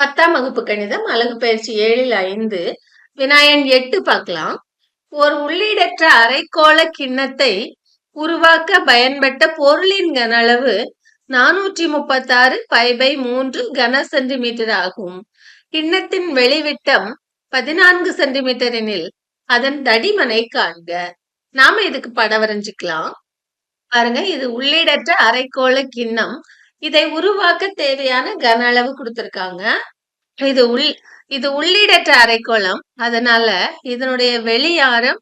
பத்தாம் வகுப்பு கணிதம் அழகு பயிற்சி ஏழில் ஐந்து வினாயன் எட்டு பார்க்கலாம். ஒரு உள்ளீடற்ற அரைக்கோள கிண்ணத்தை உருவாக்க பயன்பட்ட பொருளின் கன அளவு நானூற்றி முப்பத்தாறு பை பை மூன்று கன சென்டிமீட்டர் ஆகும். கிண்ணத்தின் வெளிவிட்டம் பதினான்கு சென்டிமீட்டர் எனில் அதன் தடிமனை காண்க. நாம இதுக்கு படம் வரைஞ்சுக்கலாம். பாருங்க இது உள்ளீடற்ற அரைக்கோள கிண்ணம் இதை உருவாக்க தேவையான கன அளவு கொடுத்திருக்காங்க. இது உள் இது உள்ளிடற்ற அரைக்கோளம். அதனால இதனுடைய வெளியாரம்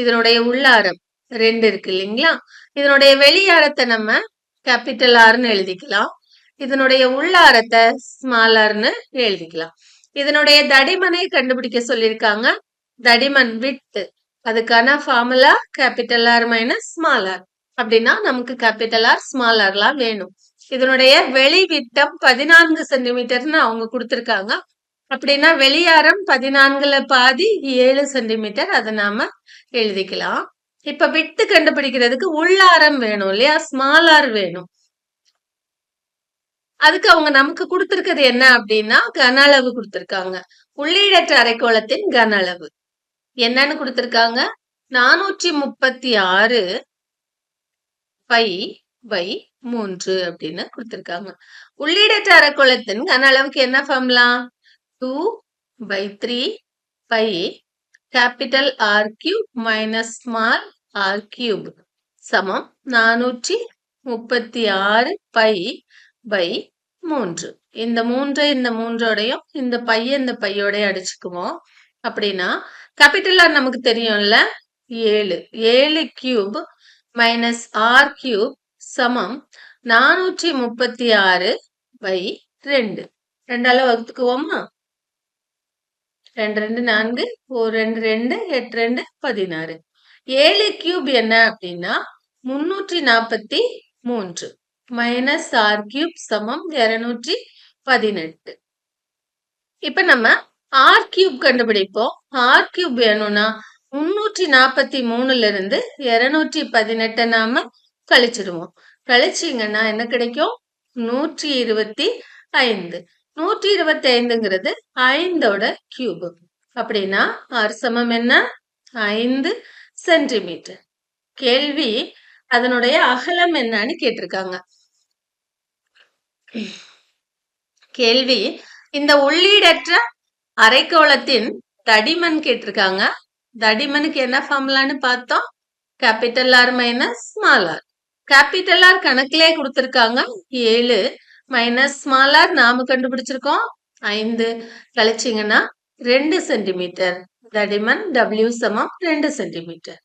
இதனுடைய உள்ளாரம் ரெண்டு இருக்கு இல்லைங்களா? இதனுடைய வெளியாரத்தை நம்ம கேபிட்டல் ஆர்னு எழுதிக்கலாம். இதனுடைய உள்ளாரத்தை ஸ்மால் ஆர்னு எழுதிக்கலாம். இதனுடைய தடிமனை கண்டுபிடிக்க சொல்லியிருக்காங்க. தடிமன் விட்டு அதுக்கான formula capital R minus small r அப்படின்னா நமக்கு கேபிட்டல் ஆர் ஸ்மால் ஆர்லாம் வேணும். இதனுடைய வெளி விட்டம் பதினான்கு சென்டிமீட்டர்னு அவங்க கொடுத்துருக்காங்க. அப்படின்னா வெளியாரம் பதினான்குல பாதி ஏழு சென்டிமீட்டர் அதை நாம எழுதிக்கலாம். இப்ப விட்டு கண்டுபிடிக்கிறதுக்கு உள்ளாரம் வேணும் இல்லையா? ஸ்மால் ஆர் வேணும். அதுக்கு அவங்க நமக்கு கொடுத்திருக்கிறது என்ன அப்படின்னா கன அளவு கொடுத்திருக்காங்க. உள்ளீடற்ற அரைக்கோளத்தின் கன அளவு. என்னன்னு கொடுத்திருக்காங்க? நானூற்றி முப்பத்தி ஆறு பை பை மூன்று அப்படின்னு கொடுத்திருக்காங்க. உள்ளீடற்ற அரைக்கோளத்தின் கன அளவுக்கு என்ன ஃபார்ம்லாம் two by three by capital R cube minus small r cube சமம் நானூற்றி முப்பத்தி ஆறு பை பை மூன்று. இந்த மூன்றை இந்த மூன்றோடையும் இந்த பைய இந்த பையோடையும் அடிச்சுக்குவோம். அப்படின்னா கேபிட்டல் ஆர் நமக்கு தெரியும்ல? ஏழு. ஏழு கியூப் மைனஸ் ஆர் கியூப் சமம் நானூற்றி முப்பத்தி ஆறு பை ரெண்டு. ரெண்டால வகுத்துக்குவோமா? ரெண்டு ரெண்டு நான்கு ஒரு ரெண்டு ரெண்டு எட்டு ரெண்டு பதினாறு. ஏழு கியூப் என்ன அப்படின்னா முன்னூற்றி நாற்பத்தி மூன்று மைனஸ் ஆர் கியூப் சமம் இருநூற்றி பதினெட்டு இப்ப நம்ம ஆர் கியூப் கண்டுபிடிப்போம். ஆர் கியூப் வேணும்னா முன்னூற்றி நாற்பத்தி மூணுல இருந்து இருநூற்றி பதினெட்டை நாம கழிச்சிடுவோம். கழிச்சிங்கன்னா என்ன கிடைக்கும்? நூற்றி இருபத்தி ஐந்து. நூற்றி இருபத்தி ஐந்துங்கிறது ஐந்தோட கியூப் அப்படின்னா ஆர் சமம் என்ன? ஐந்து சென்டிமீட்டர் கேள்வி அதனுடைய அகலம் என்னன்னு கேட்டிருக்காங்க. கேள்வி இந்த உள்ளீடற்ற அரைக்கோளத்தின் தடிமன் கேட்டிருக்காங்க. தடிமனுக்கு என்ன ஃபார்முலான்னு பார்த்தோம்? Capital R minus small r capital R கணக்கிலே கொடுத்துருக்காங்க. ஏழு மைனஸ் ஸ்மால் ஆர் நாம கண்டுபிடிச்சிருக்கோம். ஐந்து கழிச்சிங்கன்னா ரெண்டு சென்டிமீட்டர் தடிமன் டபிள்யூ சமம் ரெண்டு சென்டிமீட்டர்